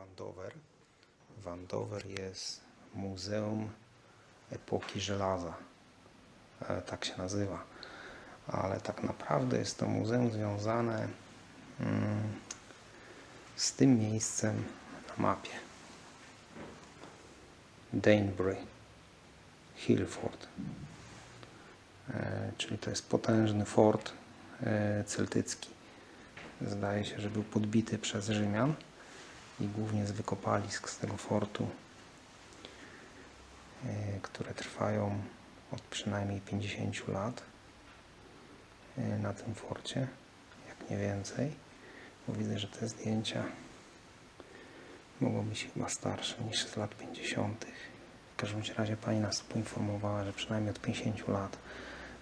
Wandover. Wandover jest Muzeum Epoki Żelaza. E, Tak się nazywa. Ale tak naprawdę jest to muzeum związane mm, z tym miejscem na mapie. Danebury, Hillford. E, Czyli to jest potężny fort e, celtycki. Zdaje się, że był podbity przez Rzymian i głównie z wykopalisk z tego fortu, e, które trwają od przynajmniej 50 lat e, na tym forcie, jak nie więcej, bo widzę, że te zdjęcia mogą być chyba starsze niż z lat 50. W każdym razie pani nas poinformowała, że przynajmniej od 50 lat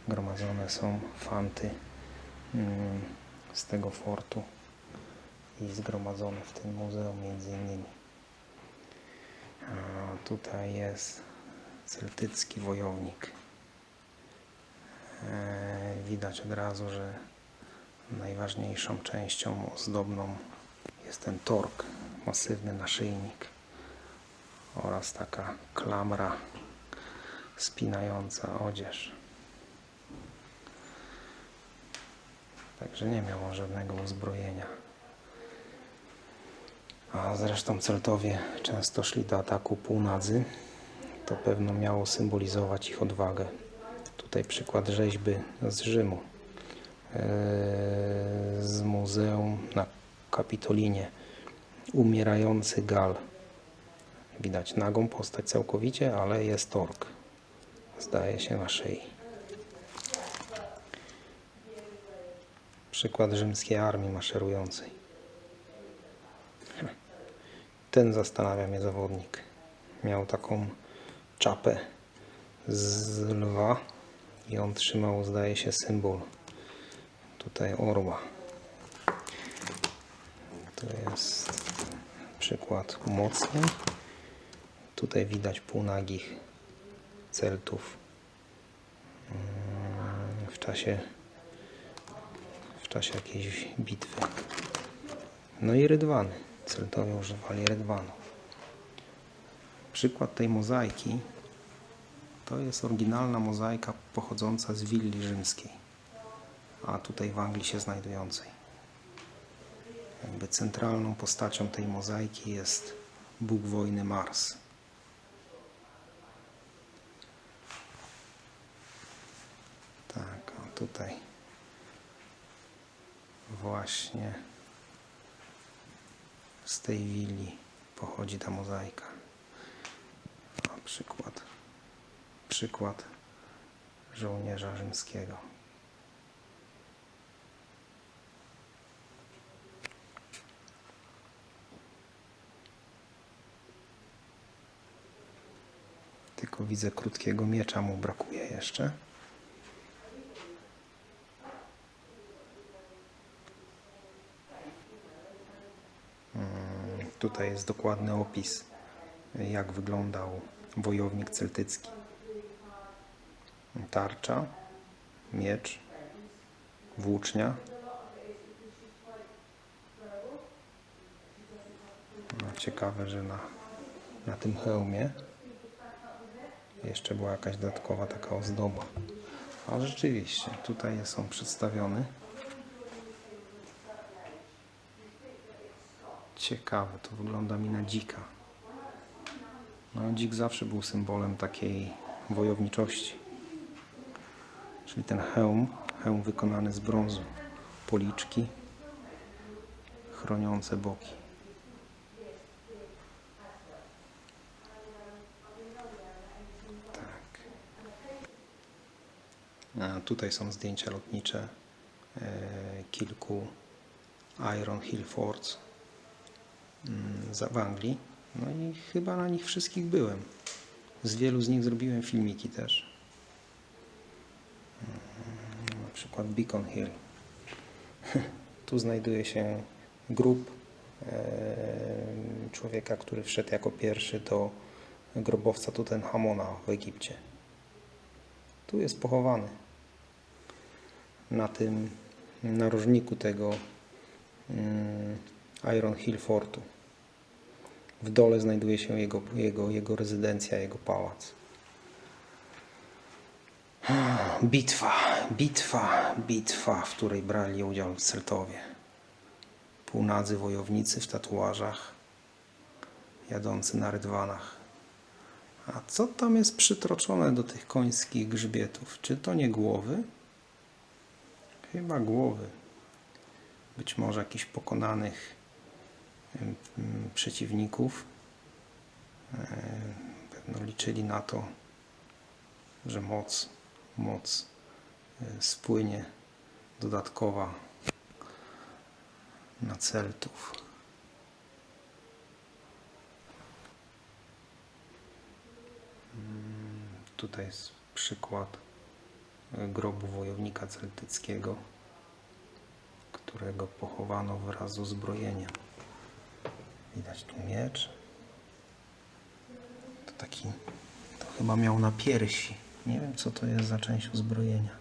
gromadzone są fanty mm, z tego fortu i zgromadzone w tym muzeum między innymi. A tutaj jest celtycki wojownik. E, Widać od razu, że najważniejszą częścią ozdobną jest ten tork, masywny naszyjnik oraz taka klamra spinająca odzież. Także nie miał żadnego uzbrojenia. A zresztą Celtowie często szli do ataku półnadzy. To pewno miało symbolizować ich odwagę. Tutaj przykład rzeźby z Rzymu, eee, z muzeum na Kapitolinie. Umierający Gal. Widać nagą postać całkowicie, ale jest tork. Zdaje się na szyi. Przykład rzymskiej armii maszerującej. Ten zastanawia mnie zawodnik. Miał taką czapę z lwa i on trzymał, zdaje się, symbol tutaj orła. To jest przykład umocnień. Tutaj widać półnagich Celtów mm, w czasie w czasie jakiejś bitwy. No i rydwany. Celtowie używali rydwanów. Przykład tej mozaiki to jest oryginalna mozaika pochodząca z willi rzymskiej, a tutaj w Anglii się znajdującej. Jakby centralną postacią tej mozaiki jest Bóg wojny Mars. Tak, a tutaj właśnie z tej willi pochodzi ta mozaika. A przykład, przykład żołnierza rzymskiego. Tylko widzę krótkiego miecza mu brakuje jeszcze. Tutaj jest dokładny opis, jak wyglądał wojownik celtycki. Tarcza, miecz, włócznia. No, ciekawe, że na, na tym hełmie jeszcze była jakaś dodatkowa taka ozdoba. A rzeczywiście, tutaj są przedstawione. Ciekawe, to wygląda mi na dzika. No, dzik zawsze był symbolem takiej wojowniczości. Czyli ten hełm, hełm wykonany z brązu, policzki chroniące boki. Tak. A tutaj są zdjęcia lotnicze e, kilku Iron Hill Forts w Anglii. No i chyba na nich wszystkich byłem. Z wielu z nich zrobiłem filmiki też. Mm, Na przykład Beacon Hill. Tu znajduje się grób e, człowieka, który wszedł jako pierwszy do grobowca Tutenchamona w Egipcie. Tu jest pochowany. Na tym narożniku tego mm, Iron Hill Fortu. W dole znajduje się jego, jego, jego rezydencja, jego pałac. Bitwa, bitwa, bitwa, w której brali udział Celtowie. Półnadzy wojownicy w tatuażach, jadący na rydwanach. A co tam jest przytroczone do tych końskich grzbietów? Czy to nie głowy? Chyba głowy. Być może jakichś pokonanych przeciwników. E, Pewno liczyli na to, że moc, moc e, spłynie dodatkowa na Celtów. Mm, Tutaj jest przykład e, grobu wojownika celtyckiego, którego pochowano wraz z uzbrojeniem. Widać tu miecz. To taki, to chyba miał na piersi. Nie wiem, co to jest za część uzbrojenia.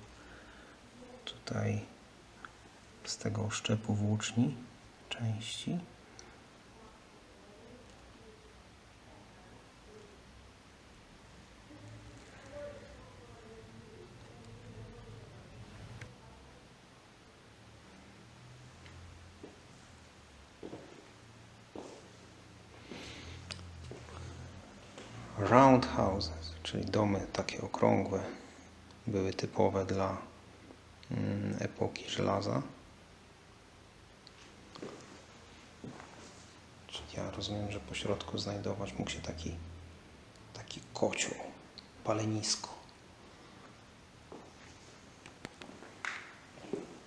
Tutaj z tego oszczepu włóczni części. Roundhouses, czyli domy takie okrągłe, były typowe dla mm, epoki żelaza. Czyli ja rozumiem, że po środku znajdować mógł się taki, taki kocioł, palenisko.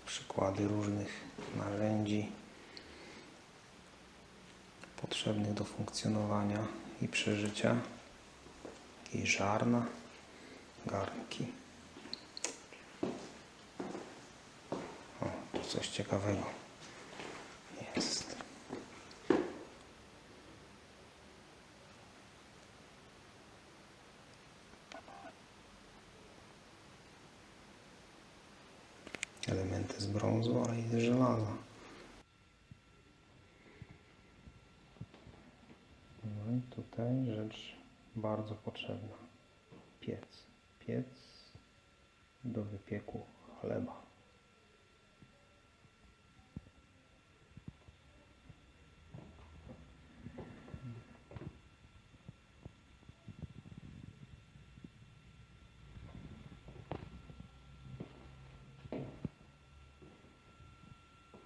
Przykłady różnych narzędzi potrzebnych do funkcjonowania i przeżycia. Jakieś żarna, garnki. O, tu coś ciekawego jest. Elementy z brązu, ale i z żelaza. No i tutaj rzecz bardzo potrzebna. Piec. Piec do wypieku chleba.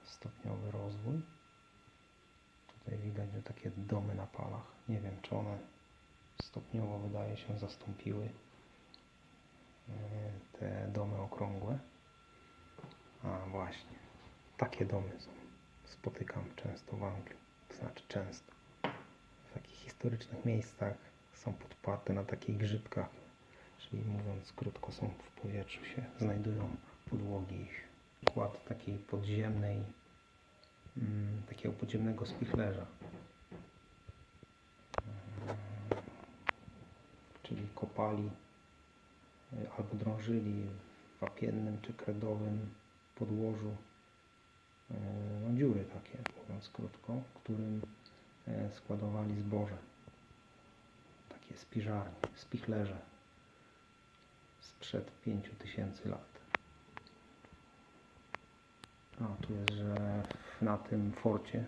Stopniowy rozwój. Tutaj widać, że takie domy na palach. Nie wiem, czy one stopniowo wydaje się zastąpiły e, te domy okrągłe. A właśnie, takie domy są. Spotykam często w Anglii. To znaczy często. W takich historycznych miejscach są podparte na takich grzybkach. Czyli mówiąc krótko, są w powietrzu się znajdują podłogi ich. Przykład takiej podziemnej, mm, takiego podziemnego spichlerza. czyli kopali y, albo drążyli w wapiennym czy kredowym podłożu y, no, dziury takie, mówiąc krótko, którym y, składowali zboże. Takie spiżarnie, spichlerze sprzed 5000 lat. A tu jest, że na tym forcie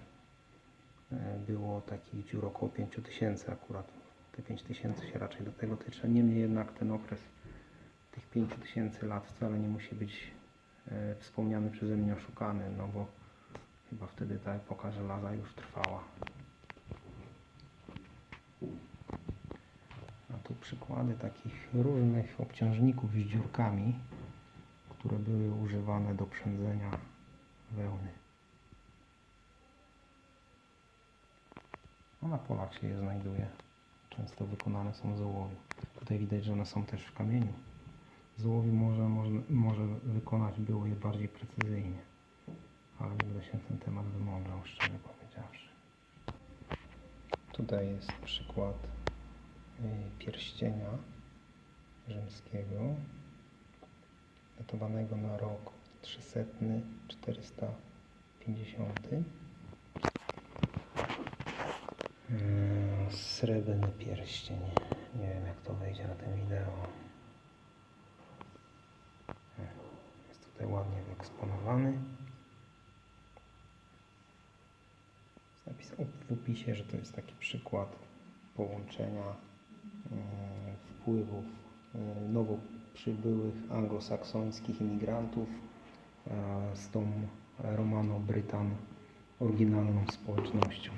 e, było takich dziur około 5000 akurat. Te 5000 się raczej do tego tyczy. Niemniej jednak ten okres tych 5000 lat wcale nie musi być e, wspomniany przeze mnie oszukany, no bo chyba wtedy ta epoka żelaza już trwała. A tu przykłady takich różnych obciążników z dziurkami, które były używane do przędzenia wełny. No na polach się je znajduje. Często wykonane są z ołowiu. Tutaj widać, że one są też w kamieniu. Z ołowiu może, może, może wykonać było je bardziej precyzyjnie. Ale nie będę się ten temat wymądrzał, szczerze powiedziawszy. Tutaj jest przykład y, pierścienia rzymskiego datowanego na rok 300, 450. Yy, srebrny pierścień. Nie wiem jak to wejdzie na tym wideo. Jest tutaj ładnie wyeksponowany. Napisane w opisie, że to jest taki przykład połączenia mm, wpływów mm, nowo przybyłych anglosaksońskich imigrantów e, z tą romano-brytan oryginalną społecznością.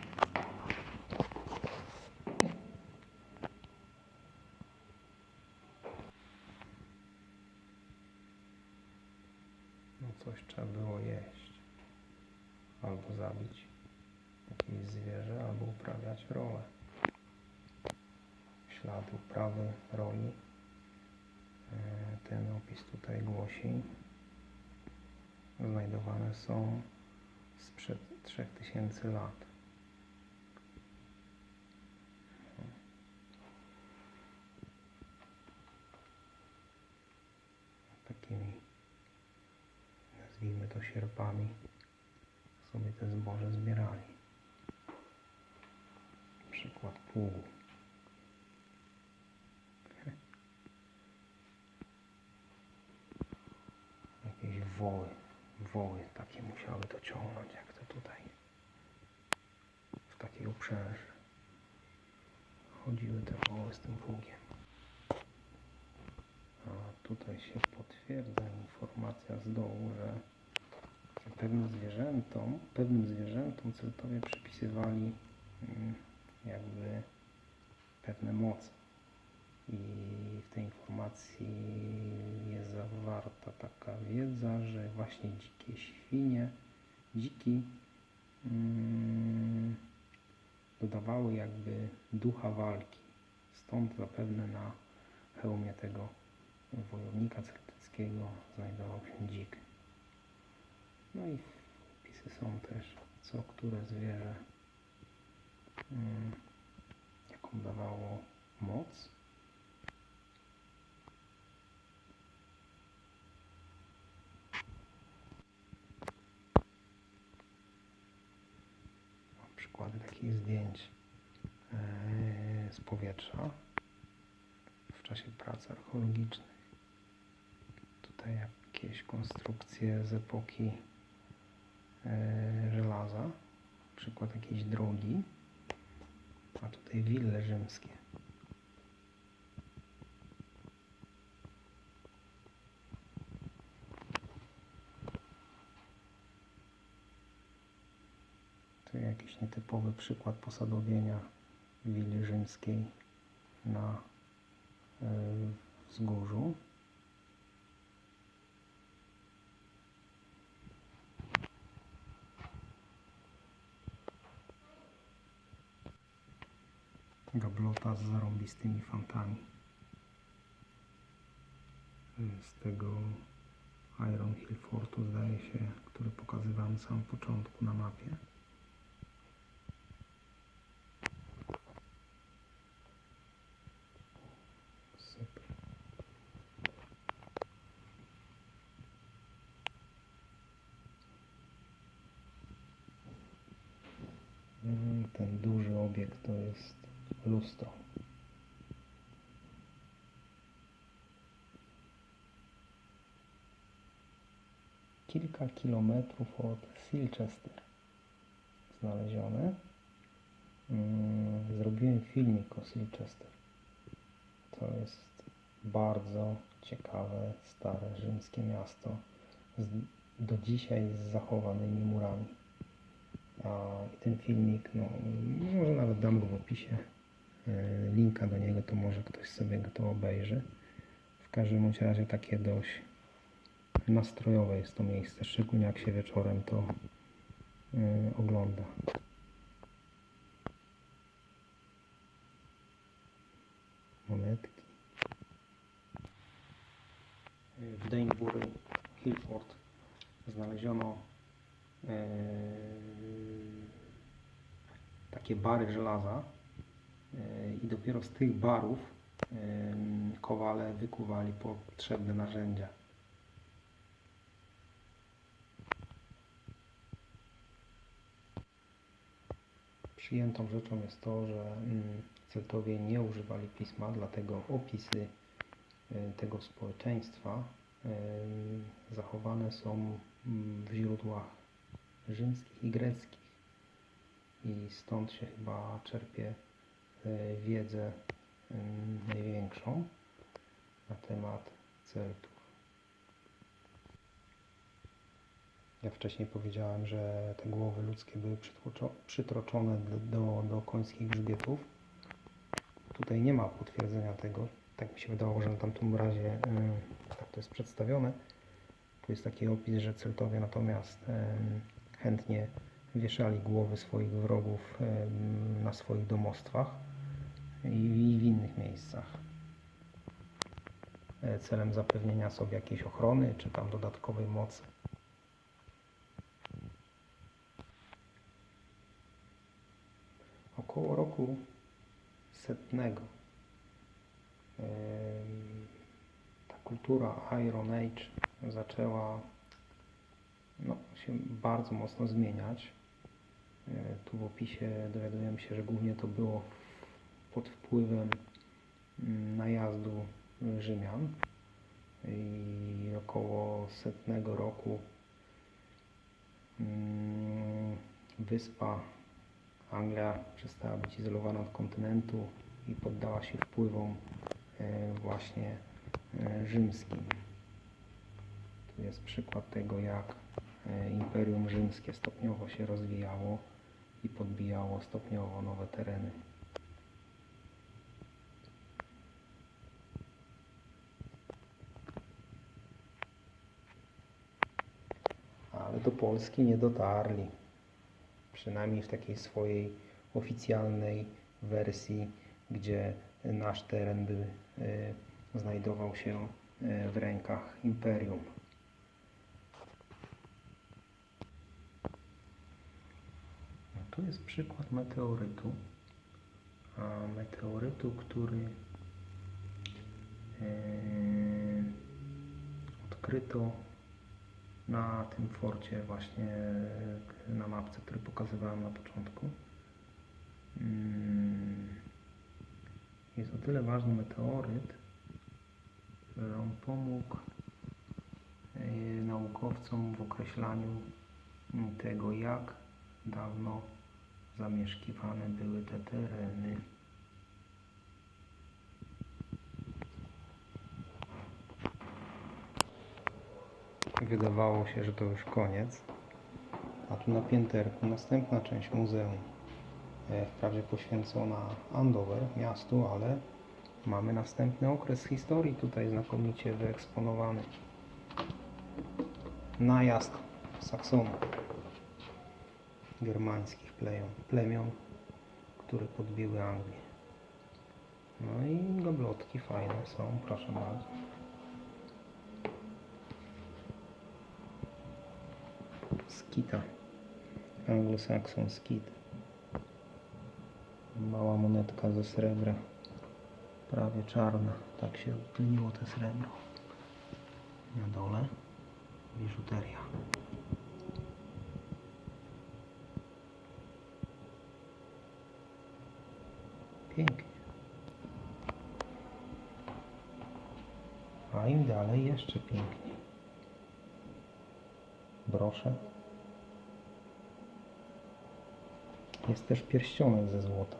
No coś trzeba było jeść. Albo zabić jakieś zwierzę, albo uprawiać rolę. Ślady uprawy roli. E, Ten opis tutaj głosi. Znajdowane są sprzed 3000 lat. To sierpami, sobie te zboże zbierali. Przykład pługu. Jakieś woły, woły takie musiały to ciągnąć, jak to tutaj. W takiej uprzęży. Chodziły te woły z tym pługiem. A tutaj się potwierdza informacja z dołu, że pewnym zwierzętom, pewnym zwierzętom Celtowie przypisywali mm, jakby pewne moce. I w tej informacji jest zawarta taka wiedza, że właśnie dzikie świnie, dziki mm, dodawały jakby ducha walki. Stąd zapewne na hełmie tego wojownika celtyckiego znajdował się dzik. No i wpisy są też, co które zwierzę mm, jaką dawało moc. Mam przykłady takich zdjęć e, z powietrza w czasie prac archeologicznych. Tutaj jakieś konstrukcje z epoki e, żelaza, przykład jakiejś drogi, a tutaj wille rzymskie. To jakiś nietypowy przykład posadowienia willi rzymskiej na e, wzgórzu. Gablota z zarąbistymi fantami. Z tego Iron Hill Fortu zdaje się, który pokazywałem na samym początku na mapie. Super. Mm, Ten duży obiekt to jest lustro. Kilka kilometrów od Silchester znalezione. Mm, Zrobiłem filmik o Silchester. To jest bardzo ciekawe, stare rzymskie miasto z, do dzisiaj z zachowanymi murami. A ten filmik, no, może nawet dam go w opisie e, linka do niego, to może ktoś sobie go to obejrzy. W każdym razie takie dość nastrojowe jest to miejsce, szczególnie jak się wieczorem to e, ogląda. Monetki. W Danebury, Hillford znaleziono e, takie bary żelaza e, i dopiero z tych barów e, kowale wykuwali potrzebne narzędzia. Przyjętą rzeczą jest to, że mm, Celtowie nie używali pisma, dlatego opisy y, tego społeczeństwa y, zachowane są mm, w źródłach rzymskich i greckich. I stąd się chyba czerpie y, wiedzę y, największą na temat Celtów. Ja wcześniej powiedziałem, że te głowy ludzkie były przytroczone do, do, końskich grzbietów. Tutaj nie ma potwierdzenia tego. Tak mi się wydawało, że na tamtym razie y, tak to jest przedstawione. Tu jest taki opis, że Celtowie natomiast y, chętnie wieszali głowy swoich wrogów y, na swoich domostwach i, i w innych miejscach celem zapewnienia sobie jakiejś ochrony czy tam dodatkowej mocy. Około roku setnego ta kultura Iron Age zaczęła no, się bardzo mocno zmieniać. E, Tu w opisie dowiadujemy się, że głównie to było pod wpływem mm, najazdu Rzymian i około setnego roku mm, wyspa Anglia przestała być izolowana od kontynentu i poddała się wpływom e, właśnie e, rzymskim. Tu jest przykład tego, jak e, Imperium Rzymskie stopniowo się rozwijało i podbijało stopniowo nowe tereny. Ale do Polski nie dotarli przynajmniej w takiej swojej oficjalnej wersji, gdzie nasz teren by, e, znajdował się e, w rękach imperium. No, tu jest przykład meteorytu. A meteorytu, który e, odkryto na tym forcie właśnie na mapce, który pokazywałem na początku. Mm, Jest o tyle ważny meteoryt, że on pomógł e, naukowcom w określaniu tego, jak dawno zamieszkiwane były te tereny. Wydawało się, że to już koniec. A tu na pięterku następna część muzeum. E, Wprawdzie poświęcona Andover, miastu, ale mamy następny okres historii tutaj znakomicie wyeksponowany. Najazd Saksonów, germańskich plemion, plemion, które podbiły Anglię. No i gablotki fajne są, proszę bardzo. Skita. Anglo-Saxon skit. Mała monetka ze srebra. Prawie czarna. Tak się odtliło te srebro. Na dole biżuteria. Pięknie. A im dalej jeszcze piękniej. Brosze. Jest też pierścionek ze złota.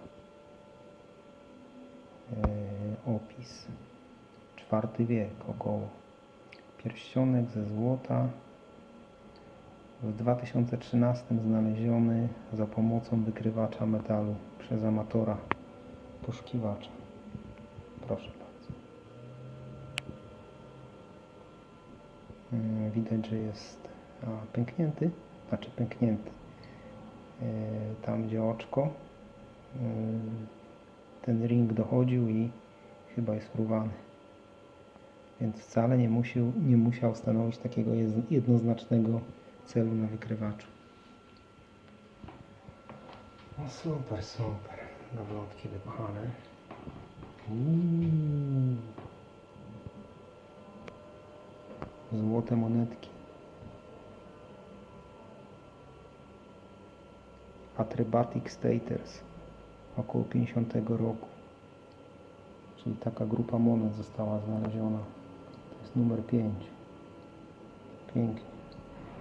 Eee, opis. IV wiek około. Pierścionek ze złota. W 2013 znaleziony za pomocą wykrywacza metalu przez amatora poszukiwacza. Proszę bardzo. Mm, Widać, że jest pęknięty, znaczy pęknięty. E, Tam gdzie oczko, e, ten ring dochodził i chyba jest urwany. Więc wcale nie musiał, nie musiał stanowić takiego jednoznacznego celu na wykrywaczu. No super, super. Nawrotki wypchane. Uuu. Złote monetki. Atrebatic Staters około 50 roku. Czyli taka grupa monet została znaleziona. To jest numer 5. Pięknie.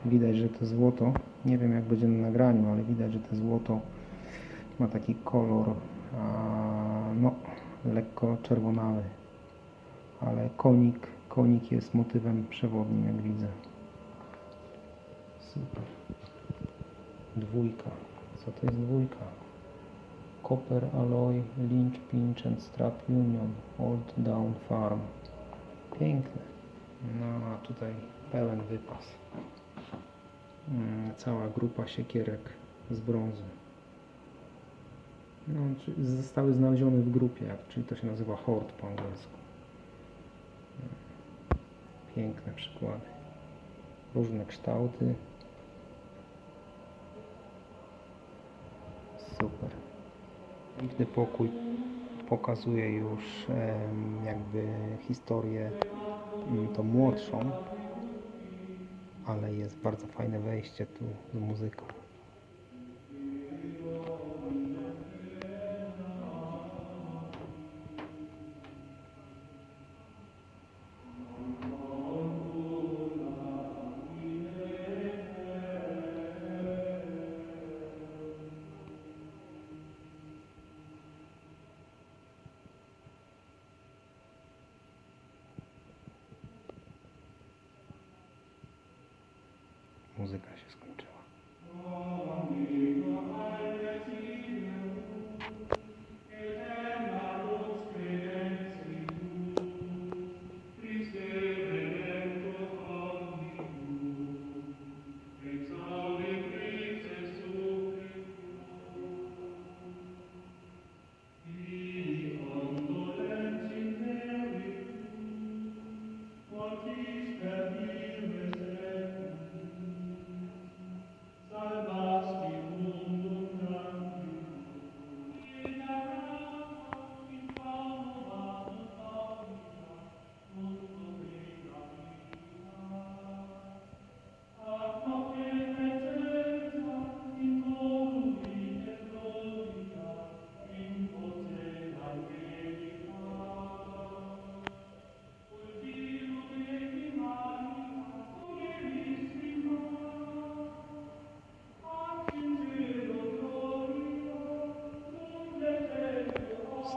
Widać, że to złoto, nie wiem jak będzie na nagraniu, ale widać, że to złoto ma taki kolor no, lekko czerwonawy. Ale konik, konik jest motywem przewodnim, jak widzę. Super. Dwójka. Co to jest dwójka? Copper Alloy Lynch Pinch and Strap Union Old Down Farm. Piękne. No a tutaj pełen wypas. Mm, Cała grupa siekierek z brązu. No, zostały znalezione w grupie, czyli to się nazywa hort po angielsku. Piękne przykłady. Różne kształty. Super. Piękny pokój pokazuje już jakby historię mm, tą młodszą, ale jest bardzo fajne wejście tu z muzyką.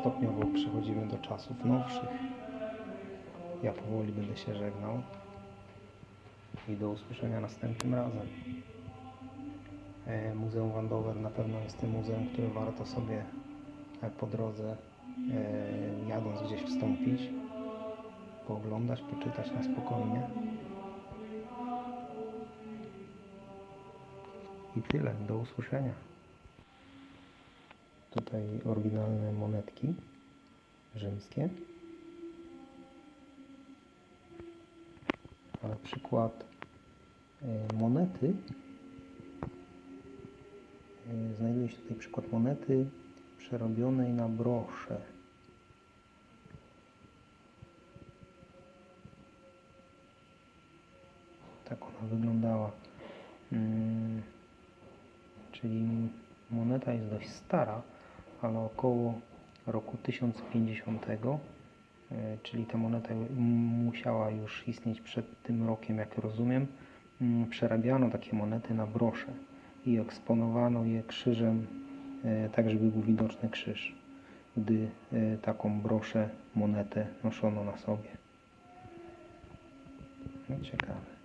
Stopniowo przechodzimy do czasów nowszych. Ja powoli będę się żegnał. I do usłyszenia następnym razem. E, Muzeum Wandover na pewno jest tym muzeum, które warto sobie e, po drodze e, jadąc gdzieś wstąpić, pooglądać, poczytać na spokojnie. I tyle. Do usłyszenia. Tutaj oryginalne monetki rzymskie. Ale przykład e, monety. e, Znajduje się tutaj przykład monety przerobionej na broszę. Tak ona wyglądała. Mm, Czyli moneta jest dość stara, ale około roku 1050, e, czyli ta moneta musiała już istnieć przed tym rokiem, jak rozumiem. Mm, Przerabiano takie monety na brosze i eksponowano je krzyżem, e, tak żeby był widoczny krzyż, gdy e, taką broszę, monetę noszono na sobie. No ciekawe.